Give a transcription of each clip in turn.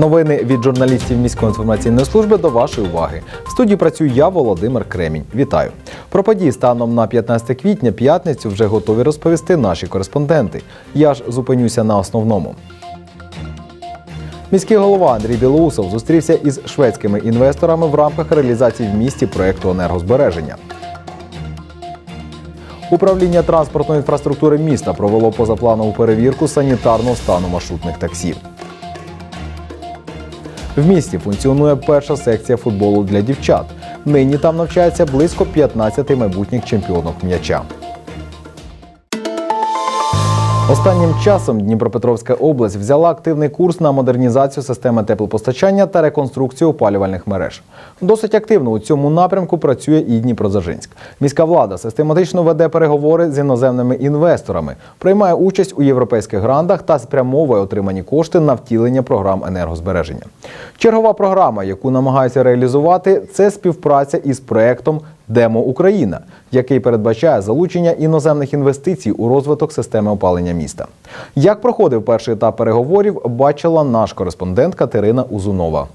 Новини від журналістів міської інформаційної служби до вашої уваги. В студії працюю я, Володимир Кремінь. Вітаю. Про події станом на 15 квітня п'ятницю вже готові розповісти наші кореспонденти. Я ж зупинюся на основному. Міський голова Андрій Білоусов зустрівся із шведськими інвесторами в рамках реалізації в місті проєкту енергозбереження. Управління транспортної інфраструктури міста провело позапланову перевірку санітарного стану маршрутних таксі. В місті функціонує перша секція футболу для дівчат. Нині там навчається близько 15 майбутніх чемпіонок м'яча. Останнім часом Дніпропетровська область взяла активний курс на модернізацію системи теплопостачання та реконструкцію опалювальних мереж. Досить активно у цьому напрямку працює і Дніпродзержинськ. Міська влада систематично веде переговори з іноземними інвесторами, приймає участь у європейських грантах та спрямовує отримані кошти на втілення програм енергозбереження. Чергова програма, яку намагаються реалізувати, це співпраця із проектом Демо Україна, який передбачає залучення іноземних інвестицій у розвиток системи опалення міста. Як проходив перший етап переговорів, бачила наш кореспондент Катерина Узунова.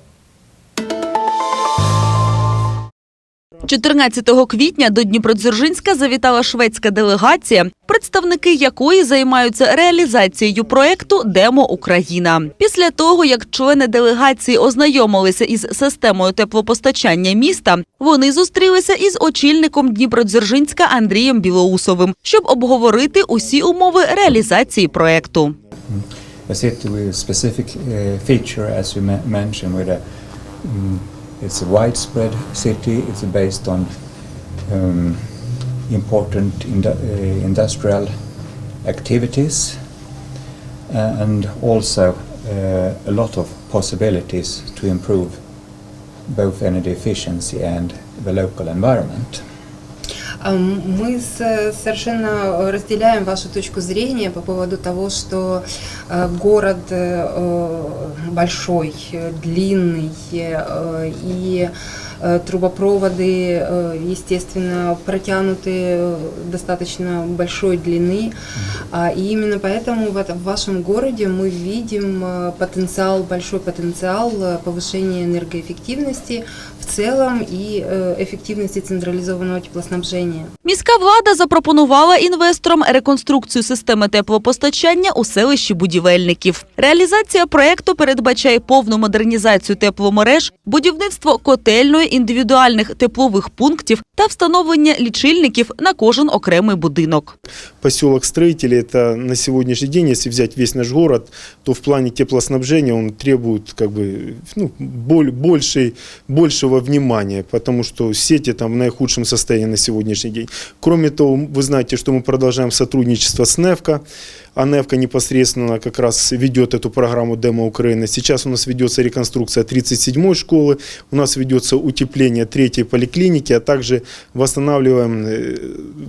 14 квітня до Дніпродзержинська завітала шведська делегація, представники якої займаються реалізацією проекту Демо Україна. Після того, як члени делегації ознайомилися із системою теплопостачання міста, вони зустрілися із очільником Дніпродзержинська Андрієм Білоусовим, щоб обговорити усі умови реалізації проекту. a city with specific uh, feature, as you mm, it's a widespread city. It's based on um, important uh, industrial activities uh, and also uh, a lot of possibilities to improve both energy efficiency and the local environment. А, Мы с- совершенно разделяем вашу точку зрения по поводу того, что э, город э, большой, э, длинный э, и э, трубопроводы, э, естественно, протянуты э, достаточно большой длины. А, И именно поэтому в этом- в вашем городе мы видим э, потенциал, большой потенциал э, повышения энергоэффективности в целом и э, эффективности централизованного теплоснабжения. Міська влада запропонувала інвесторам реконструкцію системи теплопостачання у селищі будівельників. Реалізація проекту передбачає повну модернізацію тепломереж, будівництво котельної індивідуальних теплових пунктів та встановлення лічильників на кожен окремий будинок. поселок строителей это на сегодняшний день, если взять весь наш город, то в плане теплоснабжения он требует как бы ну, боль, большей, большего внимания, потому что сети там в наихудшем состоянии на сегодняшний день. Кроме того, вы знаете, что мы продолжаем сотрудничество с НЕФКО, а НЕФКО непосредственно как раз ведет эту программу Демо Украины. Сейчас у нас ведется реконструкция 37-й школы, у нас ведется утепление третьей поликлиники, а также восстанавливаем, э,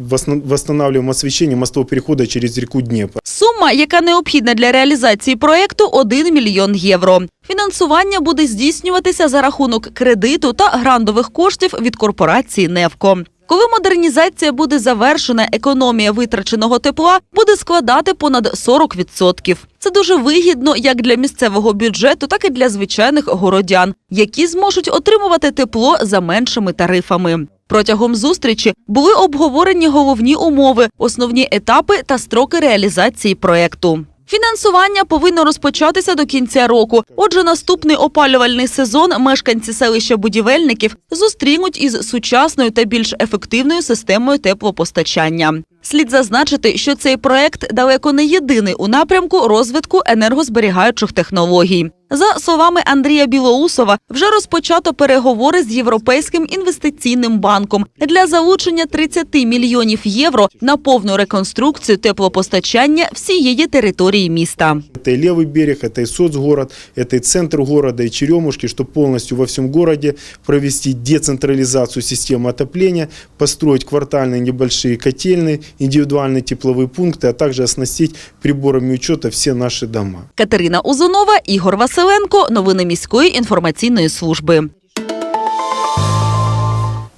восна- восстанавливаем освещение мостового перехода через реку Днепр. Сума, яка необхідна для реалізації проекту – 1 мільйон євро. Фінансування буде здійснюватися за рахунок кредиту та грантових коштів від корпорації «Невко». Коли модернізація буде завершена, економія витраченого тепла буде складати понад 40%. Це дуже вигідно як для місцевого бюджету, так і для звичайних городян, які зможуть отримувати тепло за меншими тарифами. Протягом зустрічі були обговорені головні умови, основні етапи та строки реалізації проекту. Фінансування повинно розпочатися до кінця року. Отже, наступний опалювальний сезон мешканці селища будівельників зустрінуть із сучасною та більш ефективною системою теплопостачання. Слід зазначити, що цей проект далеко не єдиний у напрямку розвитку енергозберігаючих технологій. За словами Андрія Білоусова, вже розпочато переговори з Європейським інвестиційним банком для залучення 30 мільйонів євро на повну реконструкцію теплопостачання всієї території міста. Это и левый берег, это и соцгород, это и центр города, и Черемушки, чтобы полностью во всем городе провести децентрализацию системы отопления, построить квартальные небольшие котельные, индивидуальные тепловые пункты, а также оснастить приборами учета все наши дома. Катерина Узунова, Ігор Василенко. Новини міської інформаційної служби.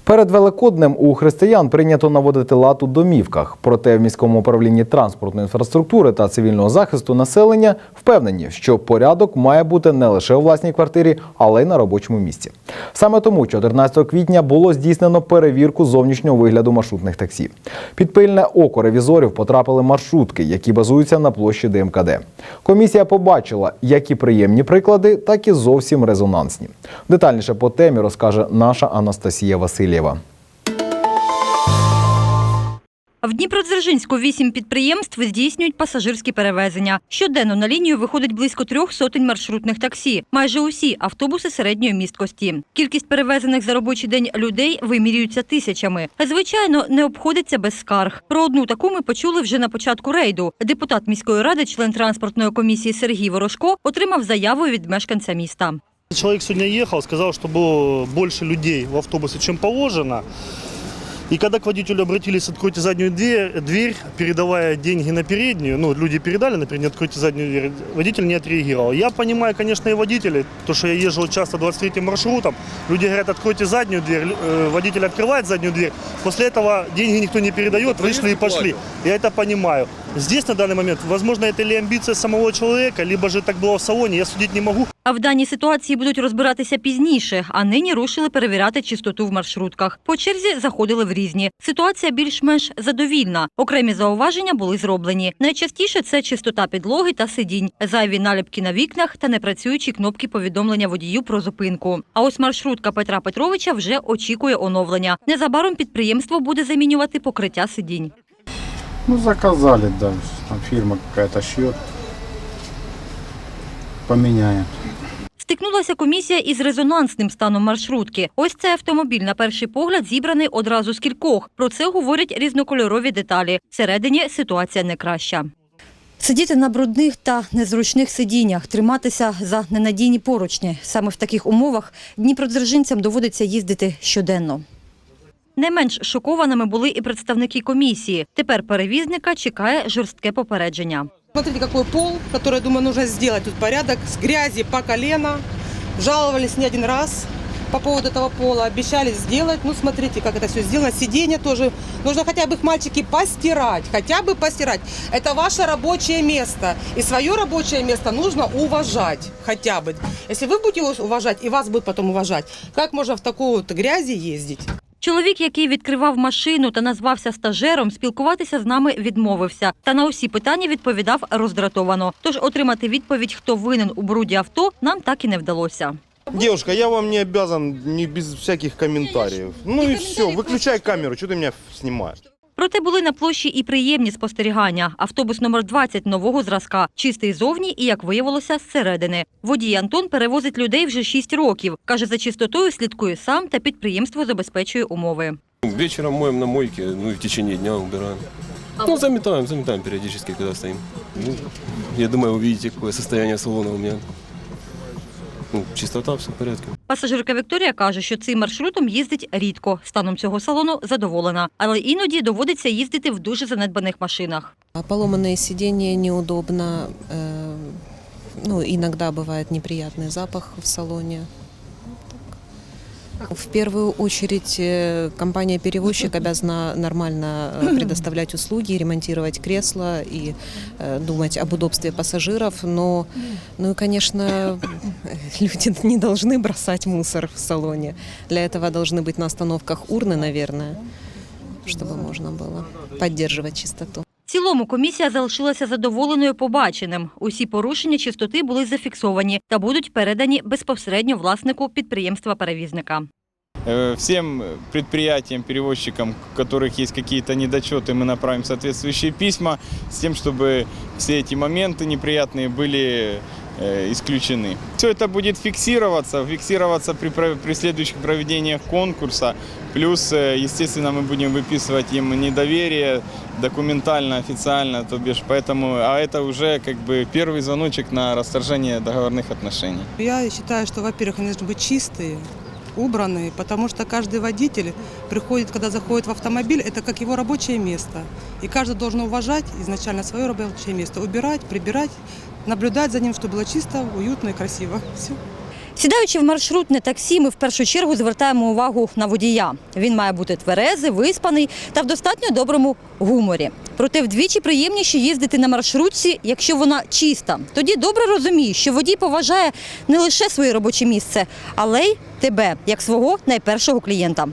Перед Великоднем у християн прийнято наводити лад у домівках. Проте в міському управлінні транспортної інфраструктури та цивільного захисту населення впевнені, що порядок має бути не лише у власній квартирі, але й на робочому місці. Саме тому 14 квітня було здійснено перевірку зовнішнього вигляду маршрутних таксі. Під пильне око ревізорів потрапили маршрутки, які базуються на площі ДМКД. Комісія побачила як і приємні приклади, так і зовсім резонансні. Детальніше по темі розкаже наша Анастасія Васильєва. В Дніпродзержинську вісім підприємств здійснюють пасажирські перевезення. Щоденно на лінію виходить близько трьох сотень маршрутних таксі. Майже усі автобуси середньої місткості. Кількість перевезених за робочий день людей вимірюється тисячами. Звичайно, не обходиться без скарг. Про одну таку ми почули вже на початку рейду. Депутат міської ради, член транспортної комісії Сергій Ворожко, отримав заяву від мешканця міста. Человек сегодня ехал, сказал, что было больше людей в автобусе, чем положено. И когда к водителю обратились, откройте заднюю дверь, дверь, передавая деньги на переднюю, ну, люди передали на переднюю, откройте заднюю дверь, водитель не отреагировал. Я понимаю, конечно, и водителей, то, что я езжу часто 23 маршрутом, люди говорят, откройте заднюю дверь, э, водитель открывает заднюю дверь, после этого деньги никто не передает, вышли и пошли. Я это понимаю. Здесь на данный момент, возможно, это или амбиция самого человека, либо же так было в салоне, я судить не могу. А в даній ситуації будуть розбиратися пізніше, а нині рушили перевіряти чистоту в маршрутках. По черзі заходили в різні. Ситуація більш-менш задовільна. Окремі зауваження були зроблені. Найчастіше це чистота підлоги та сидінь, зайві наліпки на вікнах та непрацюючі кнопки повідомлення водію про зупинку. А ось маршрутка Петра Петровича вже очікує оновлення. Незабаром підприємство буде замінювати покриття сидінь. Ну, заказали, да. Там фирма какая-то шьет. Поменяем. Стикнулася комісія із резонансним станом маршрутки. Ось цей автомобіль на перший погляд зібраний одразу з кількох. Про це говорять різнокольорові деталі. Всередині ситуація не краща. Сидіти на брудних та незручних сидіннях, триматися за ненадійні поручні. Саме в таких умовах дніпродзержинцям доводиться їздити щоденно. Не менш шокованими були і представники комісії. Тепер перевізника чекає жорстке попередження. Смотрите, какой пол, который, я думаю, нужно сделать тут порядок. С грязи по колено. Жаловались не один раз по поводу этого пола. Обещали сделать. Ну, смотрите, как это все сделано. Сиденья тоже. Нужно хотя бы их, мальчики, постирать. Хотя бы постирать. Это ваше рабочее место. И свое рабочее место нужно уважать. Хотя бы. Если вы будете его уважать, и вас будут потом уважать, как можно в такой вот грязи ездить? Чоловік, який відкривав машину та назвався стажером, спілкуватися з нами відмовився. Та на усі питання відповідав роздратовано. Тож отримати відповідь, хто винен у бруді авто, нам так і не вдалося. Девушка, я вам не обязан не без всяких комментариев. Ну и все, выключай камеру, что ты меня снимаешь? Проте були на площі і приємні спостерігання. Автобус номер 20 нового зразка, чистий зовні і, як виявилося, зсередини. Водій Антон перевозить людей вже 6 років. Каже, за чистотою слідкує сам та підприємство забезпечує умови. Вечером моем на мойке, ну и в течение дня убираем. Ну, заметаем, заметаем периодически, когда стоим. Ну, я думаю, вы видите, какое состояние салона у меня Ну, чистота, все в порядке. Пасажирка Вікторія каже, що цим маршрутом їздить рідко. Станом цього салону задоволена, але іноді доводиться їздити в дуже занедбаних машинах. А Поломанные сиденья неудобно. э, Ну, иногда бывает неприятный запах в салоне. В первую очередь э, компания-перевозчик обязана нормально э, предоставлять услуги, ремонтировать кресла и э, думать об удобстве пассажиров. Но, ну и, конечно, люди не должны бросать мусор в салоне. Для этого должны быть на остановках урны, наверное, чтобы можно было поддерживать чистоту. В цілому комісія залишилася задоволеною побаченим. Усі порушення чистоти були зафіксовані та будуть передані безпосередньо власнику підприємства-перевізника. Э, Всем предприятиям, перевозчикам, у которых есть какие-то недочеты, мы направим соответствующие письма с тем, чтобы все эти моменты неприятные были э, Исключены. Все это будет фиксироваться, фиксироваться при, при следующих проведениях конкурса. Плюс, э, естественно, мы будем выписывать им недоверие документально, официально, то бишь, поэтому, а это уже как бы первый звоночек на расторжение договорных отношений. Я считаю, что, во-первых, они должны быть чистые, убранные, потому что каждый водитель приходит, когда заходит в автомобиль, это как его рабочее место. И каждый должен уважать изначально свое рабочее место, убирать, прибирать, наблюдать за ним, чтобы было чисто, уютно и красиво. Все. Сідаючи в маршрутне таксі, ми в першу чергу звертаємо увагу на водія. Він має бути тверезий, виспаний та в достатньо доброму гуморі. Проте вдвічі приємніше їздити на маршрутці, якщо вона чиста. Тоді добре розумієш, що водій поважає не лише своє робоче місце, але й тебе, як свого найпершого клієнта.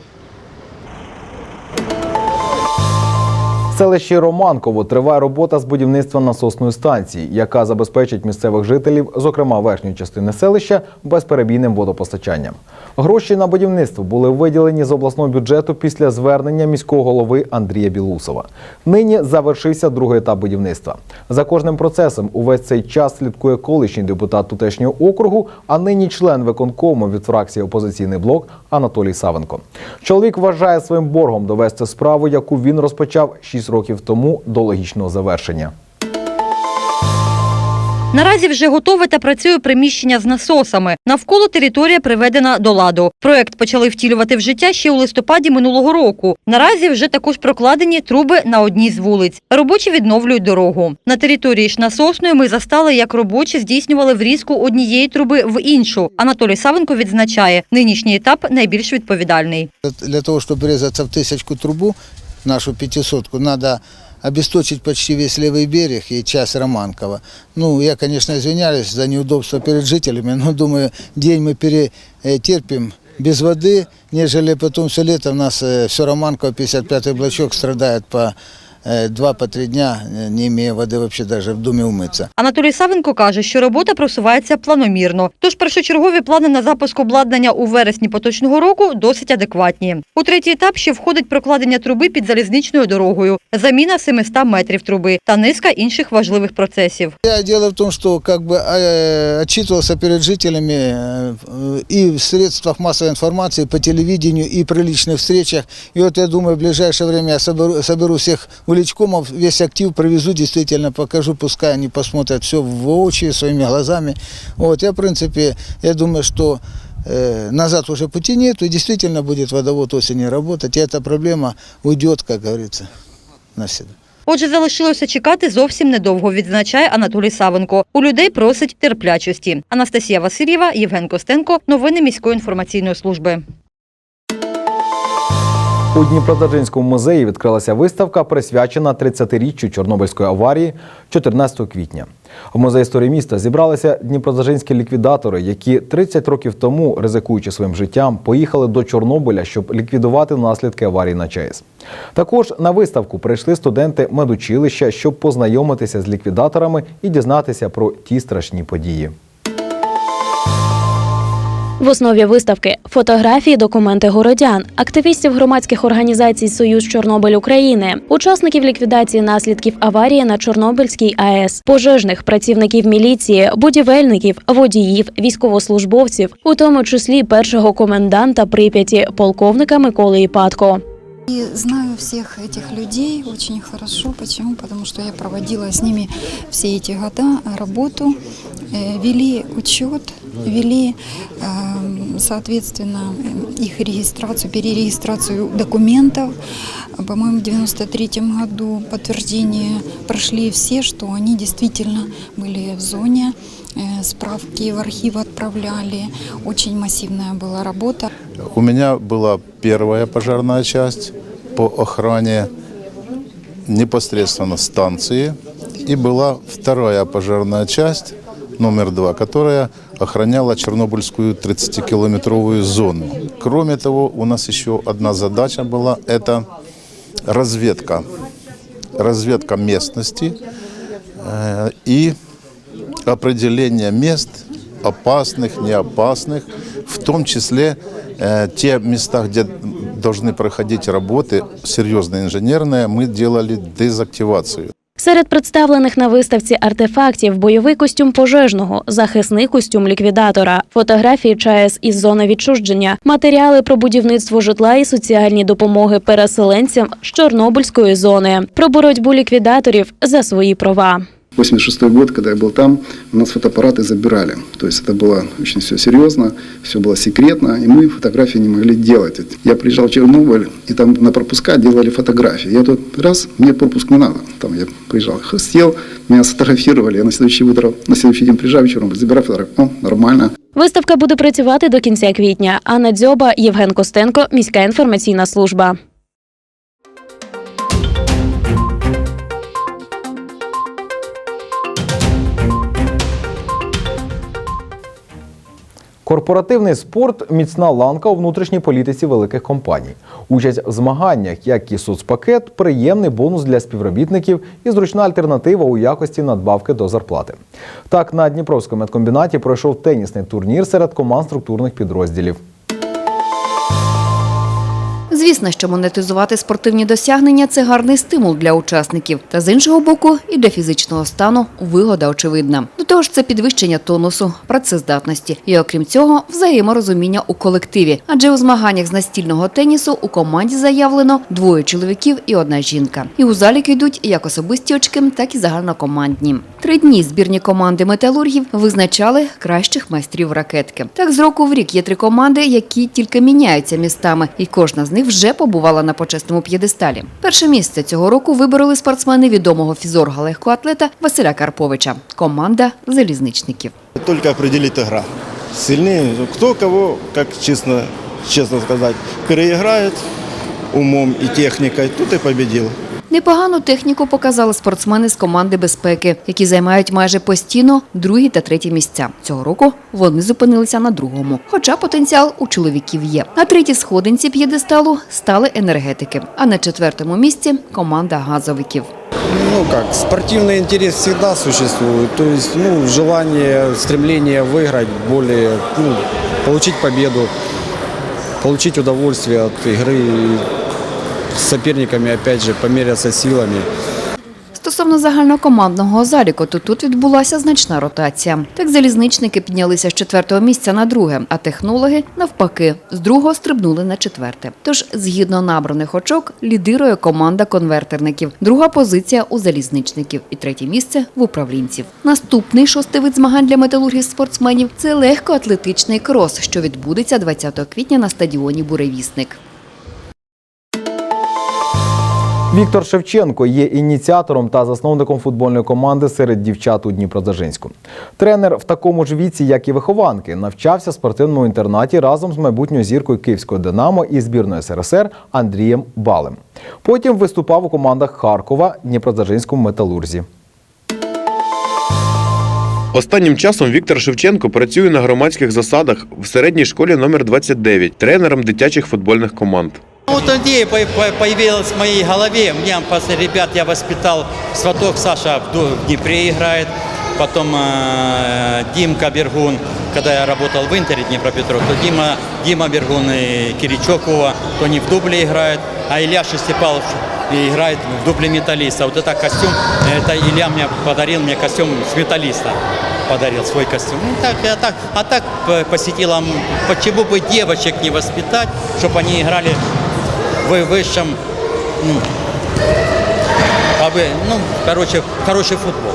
В селищі Романково триває робота з будівництва насосної станції, яка забезпечить місцевих жителів, зокрема верхньої частини селища, безперебійним водопостачанням. Гроші на будівництво були виділені з обласного бюджету після звернення міського голови Андрія Білусова. Нині завершився другий етап будівництва. За кожним процесом увесь цей час слідкує колишній депутат тутешнього округу, а нині член виконкому від фракції Опозиційний блок Анатолій Савенко. Чоловік вважає своїм боргом довести справу, яку він розпочав 6 років тому до логічного завершення. Наразі вже готове та працює приміщення з насосами. Навколо територія приведена до ладу. Проект почали втілювати в життя ще у листопаді минулого року. Наразі вже також прокладені труби на одній з вулиць. Робочі відновлюють дорогу. На території ж насосної ми застали, як робочі здійснювали врізку однієї труби в іншу. Анатолій Савенко відзначає, нинішній етап найбільш відповідальний. Для того, чтобы врезаться в тысячку трубу, нашу пятисотку, надо обесточить почти весь левый берег и часть Романкова. Ну, я, конечно, извиняюсь за неудобство перед жителями, но думаю, день мы перетерпим без воды, нежели потом все лето у нас э, все Романково, 55-й блочок страдает по э, два по три дня, э, не имея воды вообще даже в доме умыться. Анатолій Савенко каже, що робота просувається планомірно. Тож першочергові плани на запуск обладнання у вересні поточного року досить адекватні. У третій етап ще входить прокладення труби під залізничною дорогою, заміна 700 метрів труби та низка інших важливих процесів. Я дело в том, что как бы э, отчитывался перед жителями э, и в средствах массовой информации, по телевидению, и при личных встречах. И вот я думаю, в ближайшее время я соберу, соберу всех уличкомов, весь актив привезу, действительно покажу, пускай они посмотрят все воочию, своими глазами. Вот, я, в принципе, я думаю, что э, назад уже пути нет, и действительно будет водовод осенью работать, и эта проблема уйдет, как говорится, навсегда. Отже, залишилося чекати зовсім недовго, відзначає Анатолій Савенко. У людей просить терплячості. Анастасія Васильєва, Євген Костенко. Новини міської інформаційної служби. У Дніпродзержинському музеї відкрилася виставка, присвячена 30-річчю Чорнобильської аварії 14 квітня. В музей історії міста зібралися дніпродзержинські ліквідатори, які 30 років тому, ризикуючи своїм життям, поїхали до Чорнобиля, щоб ліквідувати наслідки аварії на ЧАЕС. Також на виставку прийшли студенти медучилища, щоб познайомитися з ліквідаторами і дізнатися про ті страшні події. В основі виставки фотографії, документи городян, активістів громадських організацій Союз Чорнобиль України, учасників ліквідації наслідків аварії на Чорнобильській АЕС, пожежних працівників міліції, будівельників, водіїв, військовослужбовців, у тому числі першого коменданта Прип'яті, полковника Миколи Іпатко. И знаю всех этих людей очень хорошо. Почему? Потому что я проводила с ними все эти года работу, э, вели учет, вели, э, соответственно, их регистрацию, перерегистрацию документов. По-моему, в 93 году подтверждение прошли все, что они действительно были в зоне. Э, Справки в архив отправляли. Очень массивная была работа. У меня была первая пожарная часть по охране непосредственно станции. И была вторая пожарная часть, номер два, которая охраняла Чернобыльскую 30-километровую зону. Кроме того, у нас еще одна задача была – это разведка. Разведка местности э, и определение мест опасных, неопасных, в том числе э, те места, где должны проходить работы серьезные инженерные, мы делали дезактивацию. Серед представлених на виставці артефактів бойовий костюм пожежного, захисний костюм ліквідатора, фотографії ЧАЕС із зони відчуження, матеріали про будівництво житла і соціальні допомоги переселенцям з Чорнобильської зони, про боротьбу ліквідаторів за свої права. 86 год, когда я был там, у нас фотоаппараты забирали. То есть это было очень все серьезно, все было секретно, и мы фотографии не могли делать. Я приезжал в Чернобыль, и там на пропуска делали фотографии. Я тут раз, мне пропуск не надо. Там я приезжал, х, сел, меня сфотографировали, я на следующий утро, на следующий день приезжаю в Чернобыль, забираю фотографию. О, нормально. Виставка буде працювати до кінця квітня. Анна Дзьоба, Євген Костенко, міська інформаційна служба. Корпоративний спорт міцна ланка у внутрішній політиці великих компаній. Участь в змаганнях, як і соцпакет, приємний бонус для співробітників і зручна альтернатива у якості надбавки до зарплати. Так, на Дніпровському медкомбінаті пройшов тенісний турнір серед команд структурних підрозділів. Звісно, що монетизувати спортивні досягнення це гарний стимул для учасників. Та з іншого боку, і для фізичного стану вигода очевидна. До того ж, це підвищення тонусу, працездатності і, окрім цього, взаєморозуміння у колективі. Адже у змаганнях з настільного тенісу у команді заявлено двоє чоловіків і одна жінка. І у залік йдуть як особисті очки, так і загальнокомандні. Три дні збірні команди металургів визначали кращих майстрів ракетки. Так з року в рік є три команди, які тільки міняються містами, і кожна з них вже побувала на почесному п'єдесталі. Перше місце цього року вибороли спортсмени відомого фізорга легкоатлета Василя Карповича. Команда залізничників. Тільки определит гра сильний хто кого, як чесно, чесно сказати, переіграє умом і технікою. тут і победил. Непогану техніку показали спортсмени з команди безпеки, які займають майже постійно другі та треті місця. Цього року вони зупинилися на другому, хоча потенціал у чоловіків є. На третій сходинці п'єдесталу стали енергетики, а на четвертому місці команда газовиків. Ну как, спортивный интерес всегда существует. То есть, ну, желание, стремление выиграть, более, ну, получить победу, получить удовольствие от игры и с соперниками, опять же, померяться силами. Стосовно загальнокомандного заліку, то тут відбулася значна ротація. Так залізничники піднялися з четвертого місця на друге, а технологи навпаки з другого стрибнули на четверте. Тож, згідно набраних очок, лідирує команда конвертерників, друга позиція у залізничників і третє місце в управлінців. Наступний шостий вид змагань для металургів спортсменів це легкоатлетичний крос, що відбудеться 20 квітня на стадіоні Буревісник. Віктор Шевченко є ініціатором та засновником футбольної команди серед дівчат у Дніпродзержинську. Тренер в такому ж віці, як і вихованки, навчався в спортивному інтернаті разом з майбутньою зіркою Київського Динамо і збірної СРСР Андрієм Балем. Потім виступав у командах Харкова, Дніпродзержинському металурзі. Останнім часом Віктор Шевченко працює на громадських засадах в середній школі номер 29 тренером дитячих футбольних команд. Вот идея по- по- появилась в моей голове. У меня после ребят я воспитал сваток Саша в Днепре играет. Потом э, Димка Бергун, когда я работал в Интере Днепропетров, то Дима, Дима Бергун и Киричок Вова, то они в дубле играют, а Илья Шестипалов играет в дубле металлиста. Вот это костюм, это Илья мне подарил мне костюм с металлиста. Подарил свой костюм. Ну, так, а так, а так п- посетила, почему бы девочек не воспитать, чтобы они играли в высшем, ну, а вы, ну, короче, хороший футбол.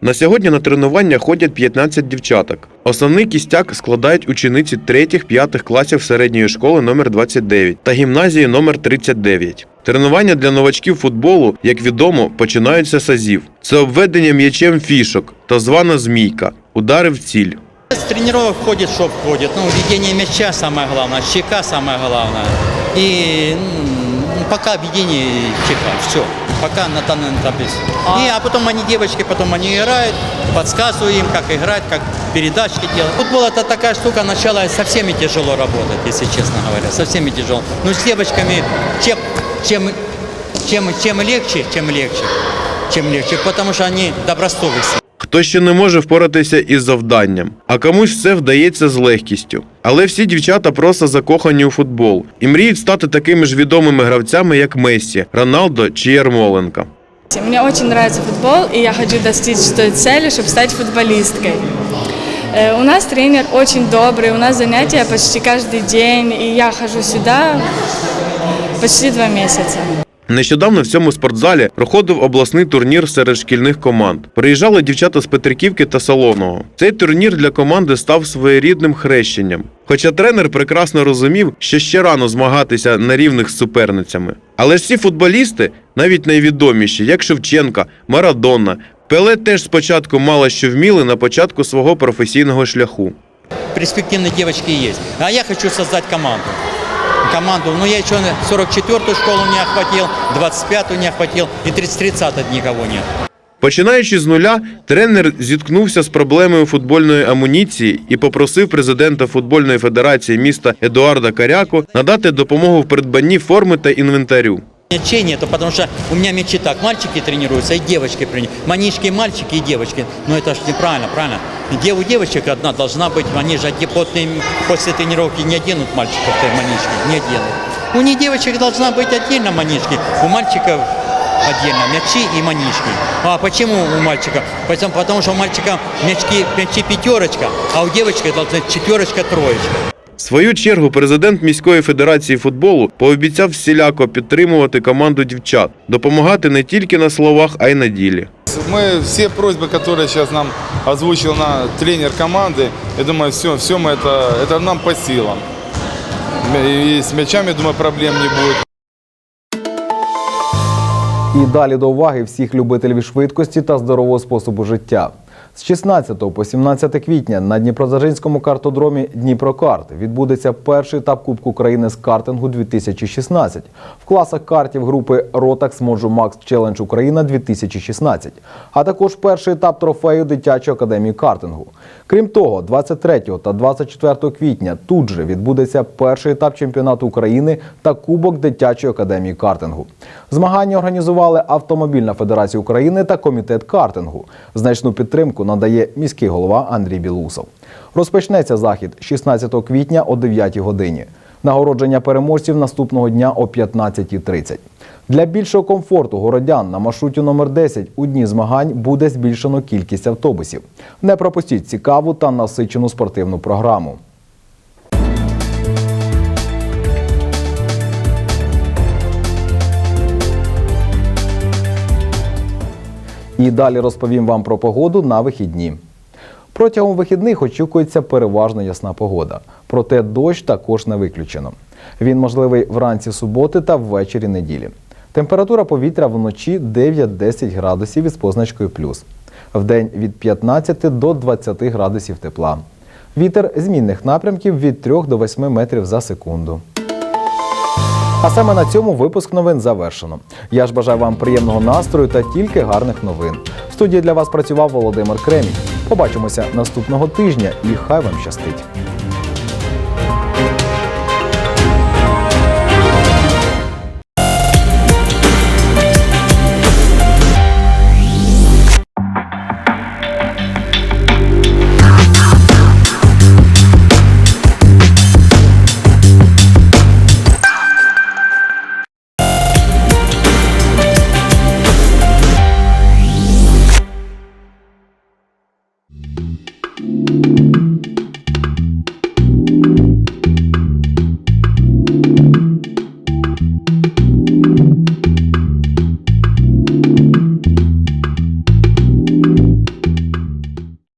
На сьогодні на тренування ходять 15 дівчаток. Основний кістяк складають учениці 3-5 класів середньої школи номер 29 та гімназії номер 39. Тренування для новачків футболу, як відомо, починаються з азів. Це обведення м'ячем фішок та звана змійка, удари в ціль. С тренировок входит, что входит. Ну, ведение мяча самое главное, щека самое главное. И ну, пока ведение щека, все. Пока на данном этапе. И, а потом они, девочки, потом они играют, подсказываю им, как играть, как передачки делать. Футбол это такая штука, начало со всеми тяжело работать, если честно говоря, со всеми тяжело. Но с девочками чем, чем, чем, чем легче, тем легче, чем легче, потому что они добросовестны. Хто ще не може впоратися із завданням, а комусь все вдається з легкістю. Але всі дівчата просто закохані у футбол і мріють стати такими ж відомими гравцями, як Мессі, Роналдо чи Ярмоленко. Мне очень нравится футбол, и я хочу достичь той цели, чтобы стать футболисткой. Э, У нас тренер очень добрый, у нас занятия почти каждый день, и я хожу сюда почти два месяца. Нещодавно в цьому спортзалі проходив обласний турнір серед шкільних команд. Приїжджали дівчата з Петриківки та Солоного. Цей турнір для команди став своєрідним хрещенням. Хоча тренер прекрасно розумів, що ще рано змагатися на рівних з суперницями. Але ж ці футболісти, навіть найвідоміші, як Шевченка, Марадонна, Пеле теж спочатку мало що вміли на початку свого професійного шляху. Перспективные девочки есть. А я хочу создать команду. Команду, ну я еще 44-ю школу не охватил, 25-ю не охватил и 30-30 никого нет. Починаючи з нуля, тренер зіткнувся з проблемою футбольної амуніції і попросив президента футбольної федерації міста Едуарда Каряко надати допомогу в придбанні форми та інвентарю. Мячей нету, потому что у меня мячи так, мальчики тренируются и девочки. Манишки мальчики и девочки. Но это же неправильно, правильно. Где у девочек одна должна быть, они же оде- после, тренировки не оденут мальчиков те манишки, не оденут. У них девочек должна быть отдельно манишки, у мальчиков отдельно мячи и манишки. А почему у мальчика? Потому, потому что у мальчика мячки, мячи пятерочка, а у девочки должна быть четверочка, троечка. В свою чергу президент міської федерації футболу пообіцяв всіляко підтримувати команду дівчат, допомагати не тільки на словах, а й на ділі. Мы все просьбы, которые сейчас нам озвучил на тренер команды, я думаю, все, все мы это, это нам по силам. И с мячами, я думаю, проблем не будет. І далі до уваги всіх любителів швидкості та здорового способу життя. З 16 по 17 квітня на Дніпродзержинському картодромі Дніпрокарт відбудеться перший етап Кубку України з картингу 2016 в класах картів групи Ротакс Можу Макс Челендж Україна 2016, а також перший етап трофею дитячої академії картингу. Крім того, 23 та 24 квітня тут же відбудеться перший етап чемпіонату України та Кубок дитячої академії картингу. Змагання організували Автомобільна федерація України та комітет картингу. Значну підтримку надає міський голова Андрій Білусов. Розпочнеться захід 16 квітня о 9 годині. Нагородження переможців наступного дня о 15.30. Для більшого комфорту городян на маршруті номер 10 у дні змагань буде збільшено кількість автобусів. Не пропустіть цікаву та насичену спортивну програму. І далі розповім вам про погоду на вихідні. Протягом вихідних очікується переважно ясна погода. Проте дощ також не виключено. Він можливий вранці суботи та ввечері неділі. Температура повітря вночі 9-10 градусів із позначкою плюс. Вдень від 15 до 20 градусів тепла. Вітер змінних напрямків від 3 до 8 метрів за секунду. А саме на цьому випуск новин завершено. Я ж бажаю вам приємного настрою та тільки гарних новин. В студії для вас працював Володимир Кремінь. Побачимося наступного тижня і хай вам щастить.